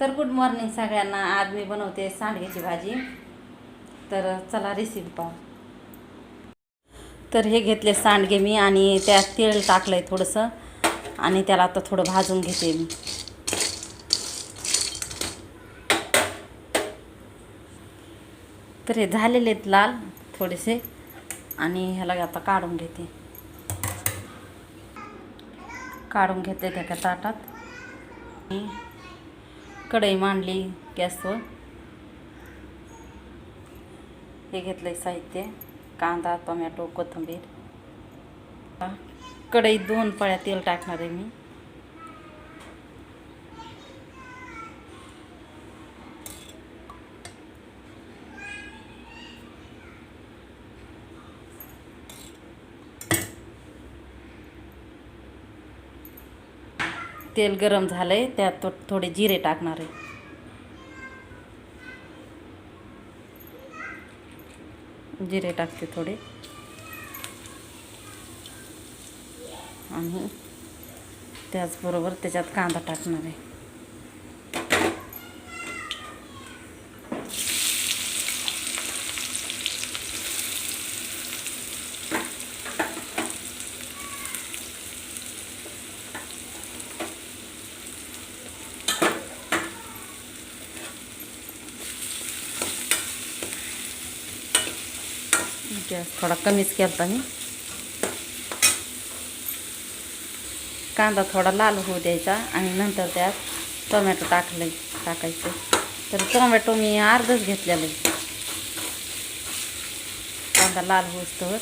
तर good morning सगळ्यांना. आज मी बनवते सांडग्याची भाजी. तर चला रेसिपी पाहू. तर हे घेतले सांडगे मी आणि त्यात तेल टाकलं आहे थोडंसं आणि त्याला आता थोडं भाजून घेते मी. तर हे झालेले आहेत लाल थोडेसे आणि ह्याला आता काढून घेते. काढून घेते त्या ताटात. आणि कढई मांडली गॅसवर. हे घेतलं साहित्य कांदा टोमॅटो कोथिंबीर. कढईत दोन पळ्या तेल टाकणार आहे मी. तेल गरम झालं आहे त्यात थोडे जिरे टाकणार आहे. जिरे टाकते थोडे. आणि त्याचबरोबर त्याच्यात कांदा टाकणार आहे. गॅस थोडा कमीच केला मी. कांदा थोडा लाल होऊ द्यायचा आणि नंतर त्यात टोमॅटो टाकले टाकायचं. तर टोमॅटो मी अर्धच घेतलेलं. आहे कांदा लाल होईस्तोवर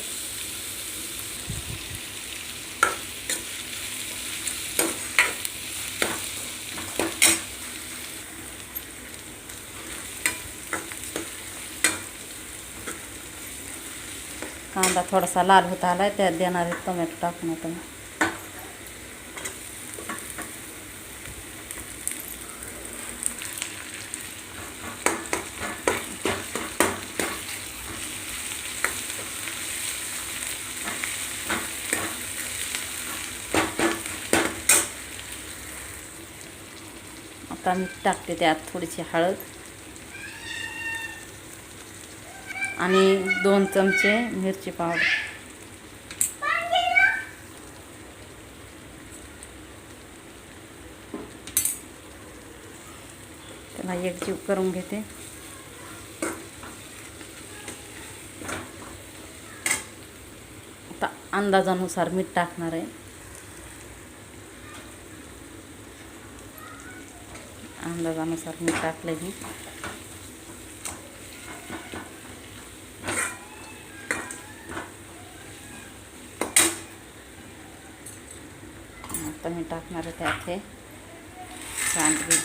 कांदा थोडासा लाल होत आला आहे त्यात देणार आहे टोमॅटो टाकून आता आता मी टाकते त्यात थोडीशी हळद. आणि दोन चमचे मिरची पावडर. त्याला एकजीव करून घेते. आता अंदाजानुसार मीठ टाकणार आहे. अंदाजानुसार मीठ टाकलं मी. आता मी टाकणार आहे त्यात हे सांडगे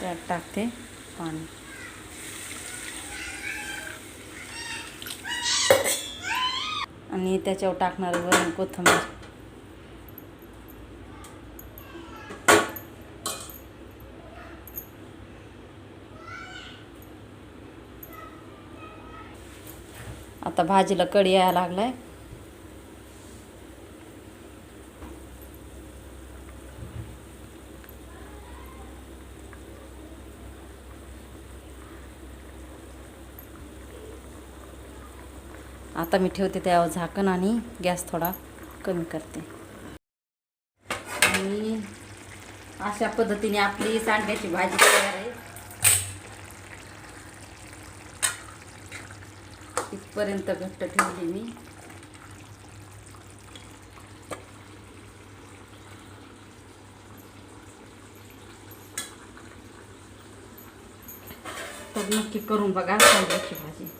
त्यात टाकते पाणी. आणि त्याच्यावर टाकणार आहे वरून आता भाजीला कडी यायला लागलाय. आता मी ठेवते त्यावर झाकण आणि गॅस थोडा कमी करते. आणि अशा पद्धतीने आपली सांडग्याची भाजी तयार आहे. इथपर्यंत घट्ट ठेवली मी. तर नक्की करून बघा सांडग्याची भाजी.